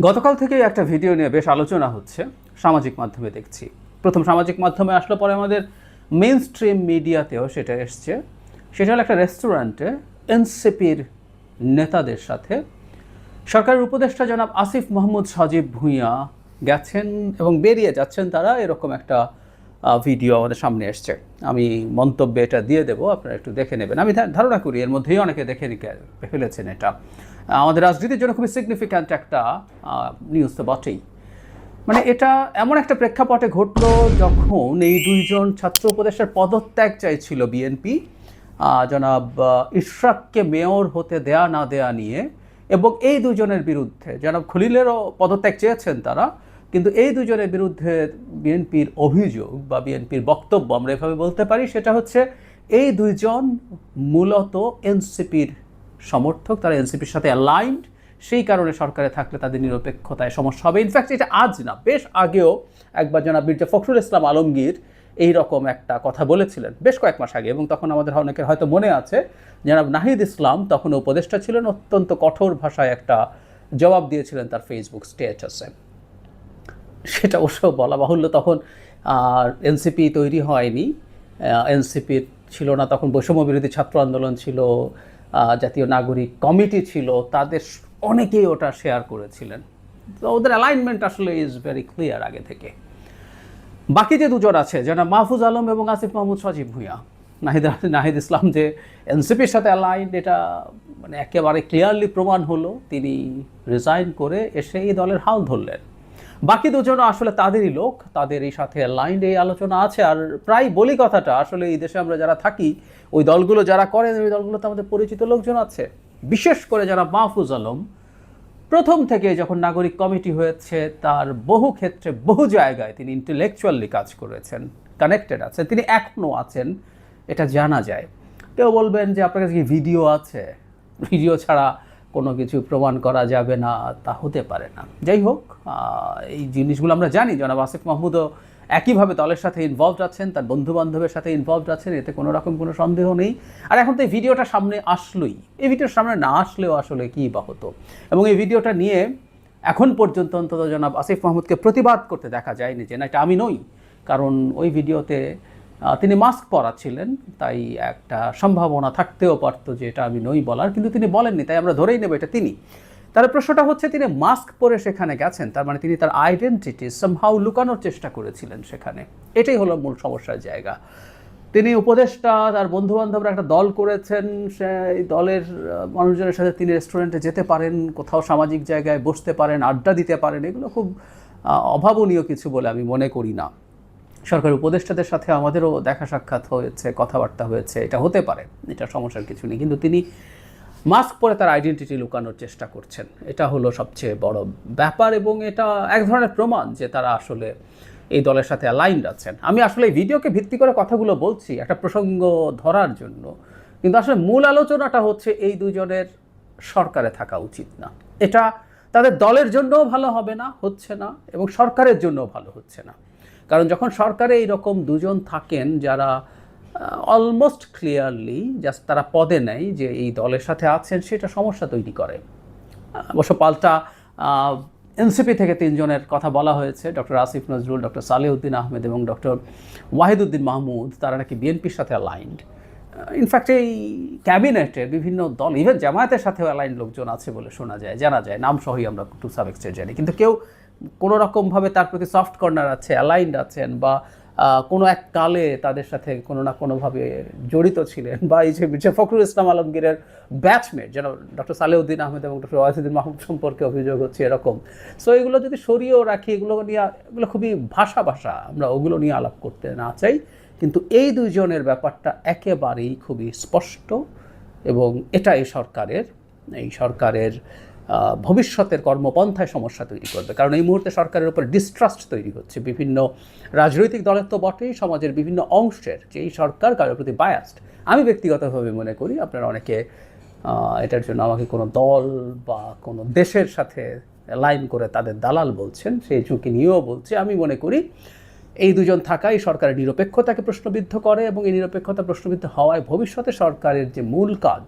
গতকাল থেকে একটা ভিডিও নিয়ে বেশ আলোচনা হচ্ছে, সামাজিক মাধ্যমে দেখছি। প্রথম সামাজিক মাধ্যমে আসলো পরে আমাদের মেন স্ট্রিম মিডিয়াতেও সেটা এসছে। সেটা হলো একটা রেস্টুরেন্টে এনসিপির নেতাদের সাথে। সরকারের উপদেষ্টা জনাব আসিফ মাহমুদ সজীব ভূঁইয়া গেছেন এবং বেরিয়ে যাচ্ছেন তারা, এরকম একটা ভিডিও আমাদের সামনে এসছে। আমি মন্তব্যে এটা দিয়ে দেবো, আপনারা একটু দেখে নেবেন। আমি ধারণা করি এর মধ্যেই অনেকে দেখে ফেলেছেন এটা। আমাদের রাজনীতির জন্য খুবই সিগনিফিক্যান্ট একটা নিউজ তো বটেই। মানে এটা এমন একটা প্রেক্ষাপটে ঘটলো যখন এই দুইজন ছাত্র উপদেশের পদত্যাগ চাইছিল বিএনপি জনাব ইশরাককে মেয়র হতে দেয়া না দেয়া নিয়ে, এবং এই দুজনের বিরুদ্ধে, জনাব খলিলেরও পদত্যাগ চেয়েছেন তারা, কিন্তু এই দুজনের বিরুদ্ধে বিএনপির অভিযোগ বা বিএনপির বক্তব্য আমরা এভাবে বলতে পারি, সেটা হচ্ছে এই দুইজন মূলত এনসিপির সমর্থক, তারা এনসিপির সাথে অ্যালাইন্ড সেই কারণে সরকারে থাকলে তাদের নিরপেক্ষতায় সমস্যা হবে। ইনফ্যাক্ট এটা আজ না, বেশ আগেও একবার জনাব মির্জা ফখরুল ইসলাম আলমগীর এই রকম একটা কথা বলেছিলেন, বেশ কয়েক মাস আগে, এবং তখন আমাদের অনেকের হয়তো মনে আছে, জনাব নাহিদ ইসলাম তখন উপদেষ্টা ছিলেন, অত্যন্ত কঠোর ভাষায় একটা জবাব দিয়েছিলেন তার ফেসবুক স্টেটাসে সেটা অবশ্য বলা বাহুল্য, তখন আর এনসিপি তৈরি হয়নি এনসিপির ছিল না, তখন বৈষম্য বিরোধী ছাত্র আন্দোলন ছিল জাতীয় নাগরিক কমিটি ছিল, তাদের অনেকেই ওটা শেয়ার করেছিলেন। তো ওদের অ্যালাইনমেন্ট আসলে ইজ ভেরি ক্লিয়ার আগে থেকে। বাকি যে দুজন আছে যেটা মাহফুজ আলম এবং আসিফ মাহমুদ সজীব ভূঁইয়া, নাহিদ নাহিদ ইসলাম যে এনসিপির সাথে অ্যালাইন এটা মানে একেবারে ক্লিয়ারলি প্রমাণ হলো, তিনি রিজাইন করে এসে এই দলের হাল ধরলেন। বাকি দুজন আসলে তাদেরই লোক, তাদের এই সাথে অ্যালাইন্ড এই আলোচনা আছে। আর প্রায় বলি কথাটা, আসলে এই দেশে আমরা যারা থাকি, ওই দলগুলো যারা করেন, ওই দলগুলোতে আমাদের পরিচিত লোকজন আছে। বিশেষ করে যারা মাহফুজ আলম, প্রথম থেকে যখন নাগরিক কমিটি হয়েছে, তার বহু ক্ষেত্রে বহু জায়গায় তিনি ইন্টেলেকচুয়ালি কাজ করেছেন কানেক্টেড আছেন, তিনি এখনও আছেন, এটা জানা যায়। কেউ বলবেন যে আপনার কাছে কি ভিডিও আছে? ভিডিও ছাড়া কোনো কিছু প্রমাণ করা যাবে না, তা হতে পারে না। যাই হোক এই জিনিসগুলো আমরা জানি। জনাব আসিফ মাহমুদও একইভাবে দলের সাথে ইনভলভড আছেন, তার বন্ধু বান্ধবের সাথে ইনভলভড আছেন, এতে কোনো রকম কোনো সন্দেহ নেই। আর এখন তো এই ভিডিওটা সামনে আসলোই। এই ভিডিওর সামনে না আসলেও আসলে কী বা হতো? এবং এই ভিডিওটা নিয়ে এখন পর্যন্ত অন্তত জনাব আসিফ মাহমুদকে প্রতিবাদ করতে দেখা যায়নি যে, না, এটা আমি নই। কারণ ওই ভিডিওতে তিনি মাস্ক পরা ছিলেন তাই একটা সম্ভাবনা থাকতেও পারতো যে এটা আমি নই বলার, কিন্তু তিনি বলেননি, তাই আমরা ধরেই নেব এটা তিনি। তার প্রশ্নটা হচ্ছে, তিনি মাস্ক পরে সেখানে গেছেন, তার মানে তিনি তার আইডেন্টিটি সামহাউ লুকানোর চেষ্টা করেছিলেন সেখানে। এটাই হলো মূল সমস্যার জায়গা। তিনি উপদেষ্টা, তার বন্ধু বান্ধবরা একটা দল করেছেন সেই দলের মানুষজনের সাথে তিনি রেস্টুরেন্টে যেতে পারেন, কোথাও সামাজিক জায়গায় বসতে পারেন, আড্ডা দিতে পারেন, এগুলো খুব অভাবনীয় কিছু বলে আমি মনে করি না। সরকারি উপদেষ্টাদের সাথে আমাদেরও দেখা সাক্ষাৎ হয়েছে, কথাবার্তা হয়েছে, এটা হতে পারে, এটা সমস্যার কিছু নেই। কিন্তু তিনি মাস্ক পরে তার আইডেন্টিটি লুকানোর চেষ্টা করছেন। এটা হলো সবচেয়ে বড় ব্যাপার এবং এটা এক ধরনের প্রমাণ যে তারা আসলে এই দলের সাথে অ্যালাইন্ড আছেন। আমি আসলে এই ভিডিওকে ভিত্তি করে কথাগুলো বলছি, একটা প্রসঙ্গ ধরার জন্য। কিন্তু আসলে মূল আলোচনাটা হচ্ছে এই দুজনের সরকারে থাকা উচিত না। এটা তাদের দলের জন্যও ভালো হবে না, হচ্ছে না, এবং সরকারের জন্যও ভালো হচ্ছে না। কারণ যখন সরকারে এইরকম দুজন থাকেন যারা অলমোস্ট ক্লিয়ারলি জাস্ট তারা পদে নেয় যে এই দলের সাথে আছেন, সেটা সমস্যা তৈরি করে। অবশ্য পাল্টা এনসিপি থেকে তিনজনের কথা বলা হয়েছে। ডক্টর আসিফ নজরুল, ডক্টর সালেউদ্দিন আহমেদ এবং ডক্টর ওয়াহিদুদ্দিন মাহমুদ, তারা নাকি বিএনপির সাথে অ্যালাইন্ড ইনফ্যাক্ট এই ক্যাবিনেটে বিভিন্ন দল ইভেন জামায়াতের সাথেও অ্যালাইন্ড লোকজন আছে বলে শোনা যায়, জানা যায়। নাম সহই আমরা টু সাব এক্সটেন্ট জানি। কিন্তু কেউ কোনো রকমভাবে তার প্রতি সফট কর্নার আছে অ্যালাইন্ড আছেন বা কোনো এক কালে তাদের সাথে কোনো না কোনোভাবে জড়িত ছিলেন বা এই যে মির্জা ফখরুল ইসলাম আলমগীরের ব্যাচমেট যেন ডক্টর সালেউদ্দিন আহমেদ এবং ডক্টর ওয়াসিদ্দিন মাহমুদ সম্পর্কে অভিযোগ হচ্ছে এরকম। সো এগুলো যদি সরিয়েও রাখি, এগুলো নিয়ে, এগুলো খুবই ভাষা ভাষা, আমরা ওগুলো নিয়ে আলাপ করতে না চাই। কিন্তু এই দুইজনের ব্যাপারটা একেবারেই খুবই স্পষ্ট এবং এটা এই সরকারের এই সরকারের ভবিষ্যতের কর্মপন্থায় সমস্যা তৈরি করবে। কারণ এই মুহূর্তে সরকারের উপর ডিস্ট্রাস্ট তৈরি হচ্ছে। বিভিন্ন রাজনৈতিক দলের তো বটেই, সমাজের বিভিন্ন অংশের যে এই সরকার কারোর প্রতি বায়াস্ট আমি ব্যক্তিগতভাবে মনে করি আপনারা অনেকে এটার জন্য আমাকে কোনো দল বা কোনো দেশের সাথে লাইন করে তাদের দালাল বলছেন, সেই ঝুঁকি নিয়েও বলছে। আমি মনে করি এই দুজন থাকাই সরকারের নিরপেক্ষতাকে প্রশ্নবিদ্ধ করে এবং এই নিরপেক্ষতা প্রশ্নবিদ্ধ হওয়ায় ভবিষ্যতে সরকারের যে মূল কাজ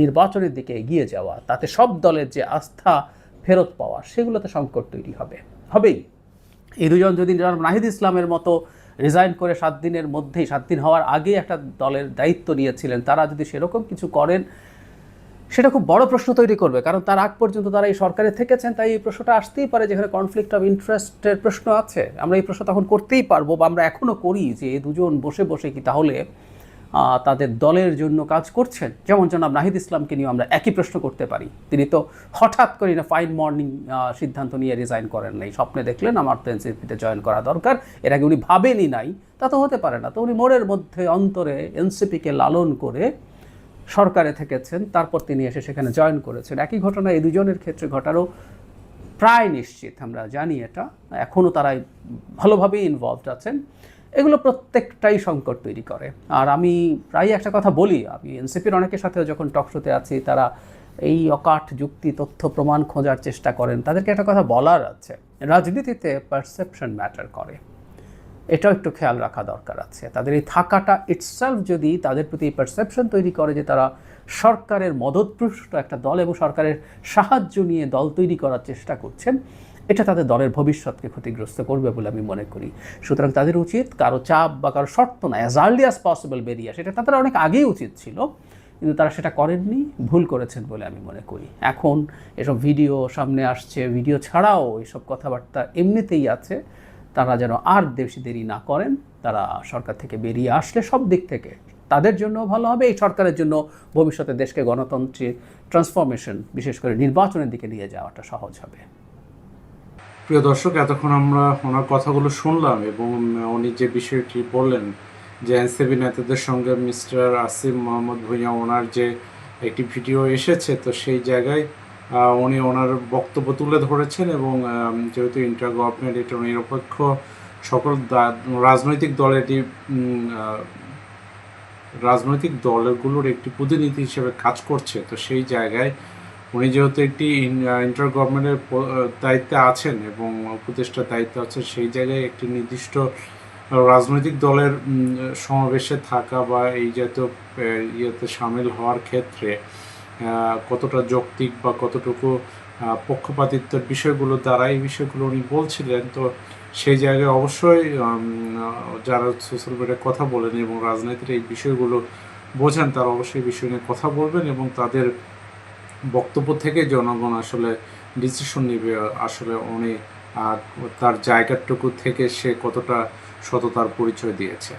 নির্বাচনের দিকে এগিয়ে যাওয়া, তাতে সব দলের যে আস্থা ফেরত পাওয়া, সেগুলোতে সংকট তৈরি হবে। হবেই। এই দুজন যদি জনাব নাহিদ ইসলামের মতো রিজাইন করে সাত দিনের মধ্যেই, সাত দিন হওয়ার আগে একটা দলের দায়িত্ব নিয়েছিলেন, তারা যদি সেরকম কিছু করেন, সেটা খুব বড় প্রশ্ন তৈরি করবে। কারণ তার আগ পর্যন্ত তারা এই সরকারে থেকেছেন, তাই এই প্রশ্নটা আসতেই পারে যেখানে কনফ্লিক্ট অফ ইন্টারেস্টের প্রশ্ন আছে। আমরা এই প্রশ্ন তখন করতেই পারব বা আমরা এখনও করি যে, এই দুজন বসে বসে কি তাহলে তাদের দলের জন্য কাজ করছেন। যেমন জনাব নাহিদ ইসলামকে নিয়ে আমরা একই প্রশ্ন করতে পারি। তিনি তো হঠাৎ করে না ফাইন মর্নিং সিদ্ধান্ত নিয়ে রিজাইন করেন নাই। স্বপ্নে দেখলেন আমার তো এনসিপিতে জয়েন করা দরকার। এর আগে উনি ভাবেনি নাই, তা তো হতে পারে না। তো উনি মোড়ের মধ্যে অন্তরে এনসিপিকে লালন করে সরকারে থেকেছেন। তারপর তিনি এসে সেখানে জয়েন করেছেন। একই ঘটনা এই দুজনের ক্ষেত্রে ঘটারও প্রায় নিশ্চিত। আমরা জানি এটা। এখনও তারা ভালোভাবেই ইনভলভড আছেন। এগুলো প্রত্যেকটাই সংকট তৈরি করে। আর আমি প্রায় একটা কথা বলি, আমি এনসিপির অনেকের সাথেও যখন টকশোতে আছি, তারা এই অকাঠ যুক্তি, তথ্য, প্রমাণ খোঁজার চেষ্টা করেন। তাদেরকে একটা কথা বলার আছে, রাজনীতিতে পারসেপশন ম্যাটার করে। এটাও একটু খেয়াল রাখা দরকার আছে। তাদের এই থাকাটা ইটসেলফ যদি তাদের প্রতি পারসেপশন তৈরি করে যে তারা সরকারের মদতপুষ্ট একটা দল এবং সরকারের সাহায্য নিয়ে দল তৈরি করার চেষ্টা করছেন এটা তাদের দলের ভবিষ্যৎকে ক্ষতিগ্রস্ত করবে বলে আমি মনে করি। সুতরাং তাদের উচিত কারও চাপ বা কারও শর্ত না অ্যাজ আর্লি অ্যাজ পসিবল বেরিয়ে আসে। এটা তাদের অনেক আগেই উচিত ছিল, কিন্তু তারা সেটা করেননি, ভুল করেছেন বলে আমি মনে করি। এখন এসব ভিডিও সামনে আসছে, ভিডিও ছাড়াও এসব কথাবার্তা এমনিতেই আছে। তারা যেন আর বেশি দেরি না করেন, তারা সরকার থেকে বেরিয়ে আসলে সব দিক থেকে তাদের জন্য ভালো হবে, এই সরকারের জন্য ভবিষ্যতে দেশকে গণতন্ত্রের ট্রান্সফরমেশন বিশেষ করে নির্বাচনের দিকে নিয়ে যাওয়াটা সহজ হবে। প্রিয় দর্শক এতক্ষণ আমরা ওনার কথাগুলো শুনলাম এবং উনি যে বিষয়টি বললেন যে এনসিবি নেতাদের সঙ্গে মিস্টার আসিম মোহাম্মদ ভুঁইয়া ওনার যে একটি ভিডিও এসেছে তো সেই জায়গায় উনি ওনার বক্তব্য তুলে ধরেছেন এবং যেহেতু ইন্টার গভর্নমেন্ট এটা নিরপেক্ষ সকল রাজনৈতিক দলের আহ, রাজনৈতিক দলগুলোর একটি প্রতিনিধি হিসেবে কাজ করছে তো সেই জায়গায় উনি যেহেতু একটি ইন্টার গভর্নমেন্টের দায়িত্বে আছেন এবং উপদেষ্টার দায়িত্বে আছেন সেই জায়গায় একটি নির্দিষ্ট রাজনৈতিক দলের সমাবেশে থাকা বা এই জাতীয় ইয়েতে সামিল হওয়ার ক্ষেত্রে কতটা যৌক্তিক বা কতটুকু পক্ষপাতিত্বের বিষয়গুলো দ্বারা এই বিষয়গুলো উনি বলছিলেন, তো সেই জায়গায় অবশ্যই যারা সোশ্যাল মিডিয়ায় কথা বলেন এবং রাজনীতির এই বিষয়গুলো বোঝেন, তারা অবশ্যই বিষয় নিয়ে কথা বলবেন এবং তাদের বক্তব্য থেকে জনগণ আসলে ডিসিশন নেবে, আসলে উনি তার জায়গাটুকু থেকে সে কতটা সততার পরিচয় দিয়েছে।